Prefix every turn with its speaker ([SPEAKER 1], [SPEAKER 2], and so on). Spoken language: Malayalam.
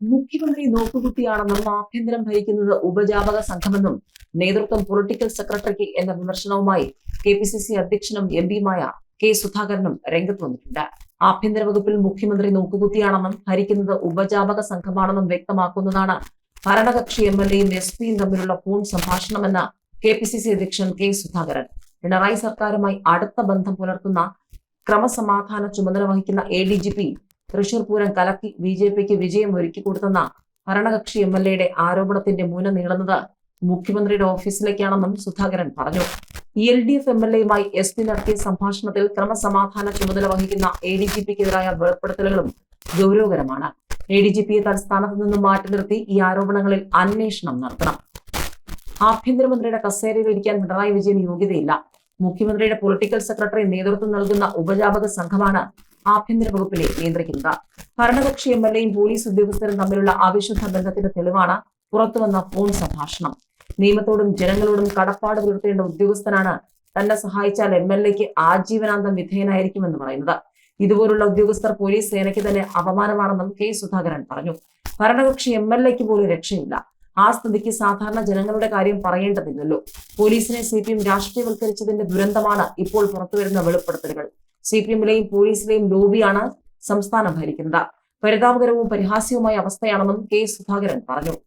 [SPEAKER 1] മുഖ്യമന്ത്രി നോക്കുകുത്തിയാണെന്നും ആഭ്യന്തരം ഭരിക്കുന്നത് ഉപജാപക സംഘമെന്നും നേതൃത്വം പൊളിറ്റിക്കൽ സെക്രട്ടറിക്ക് എന്ന വിമർശനവുമായി കെ പി സി സി അധ്യക്ഷനും എം പിയുമായ കെ സുധാകരനും രംഗത്ത് വന്നിട്ടുണ്ട്. ആഭ്യന്തര വകുപ്പിൽ മുഖ്യമന്ത്രി നോക്കുകുത്തിയാണെന്നും ഭരിക്കുന്നത് ഉപജാപക സംഘമാണെന്നും വ്യക്തമാക്കുന്നതാണ് ഭരണകക്ഷി എം എൽ എയും എസ് പിയും തമ്മിലുള്ള ഫോൺ സംഭാഷണമെന്ന് കെ പി സി സി അധ്യക്ഷൻ കെ സുധാകരൻ. പിണറായി സർക്കാരുമായി അടുത്ത ബന്ധം പുലർത്തുന്ന ക്രമസമാധാന ചുമതല വഹിക്കുന്ന A D G P Thrissur Pooram കലക്കി ബി ജെ പിക്ക് വിജയം ഒരുക്കി കൊടുത്തെന്ന ഭരണകക്ഷി എം എൽ എയുടെ ആരോപണത്തിന്റെ മുന നീളുന്നത് മുഖ്യമന്ത്രിയുടെ ഓഫീസിലേക്കാണെന്നും സുധാകരൻ പറഞ്ഞു. L D F M L എയുമായി എസ് പി നടത്തിയ സംഭാഷണത്തിൽ ക്രമസമാധാന ചുമതല വഹിക്കുന്ന എ ഡി ജി പിക്കെതിരായ വെളിപ്പെടുത്തലുകളും ഗൗരവകരമാണ്. എ ഡി ജി പിയെ തൽസ്ഥാനത്ത് നിന്നും മാറ്റി നിർത്തി ഈ ആരോപണങ്ങളിൽ അന്വേഷണം നടത്തണം. ആഭ്യന്തരമന്ത്രിയുടെ കസേരയിൽ ഇരിക്കാൻ പിണറായി വിജയൻ യോഗ്യതയില്ല. മുഖ്യമന്ത്രിയുടെ പൊളിറ്റിക്കൽ സെക്രട്ടറി നേതൃത്വം നൽകുന്ന ഉപജാപക സംഘമാണ് ആഭ്യന്തര വകുപ്പിനെ നിയന്ത്രിക്കുന്നത്. ഭരണകക്ഷി എം എൽ എയും പോലീസ് ഉദ്യോഗസ്ഥരും തമ്മിലുള്ള അവിശുദ്ധ ബന്ധത്തിന്റെ തെളിവാണ് പുറത്തുവന്ന ഫോൺ സംഭാഷണം. നിയമത്തോടും ജനങ്ങളോടും കടപ്പാട് പുലർത്തേണ്ട ഉദ്യോഗസ്ഥനാണ് തന്നെ സഹായിച്ചാൽ എം എൽ എക്ക് ആജീവനാന്തം വിധേയനായിരിക്കുമെന്ന് പറയുന്നത്. ഇതുപോലുള്ള ഉദ്യോഗസ്ഥർ പോലീസ് സേനയ്ക്ക് തന്നെ അപമാനമാണെന്നും കെ സുധാകരൻ പറഞ്ഞു. ഭരണകക്ഷി എം എൽ എക്ക് പോലും രക്ഷയില്ല. ആ സ്ഥിതിക്ക് സാധാരണ ജനങ്ങളുടെ കാര്യം പറയേണ്ടതില്ലല്ലോ. പോലീസിനെ സി പി എം രാഷ്ട്രീയവൽക്കരിച്ചതിന്റെ ദുരന്തമാണ് ഇപ്പോൾ പുറത്തുവരുന്ന വെളിപ്പെടുത്തലുകൾ. സി പി എമ്മിലെയും പോലീസിലെയും ലോബിയാണ് സംസ്ഥാനം ഭരിക്കുന്നത്. പരിതാപകരവും പരിഹാസ്യവുമായ അവസ്ഥയാണെന്നും കെ സുധാകരൻ പറഞ്ഞു.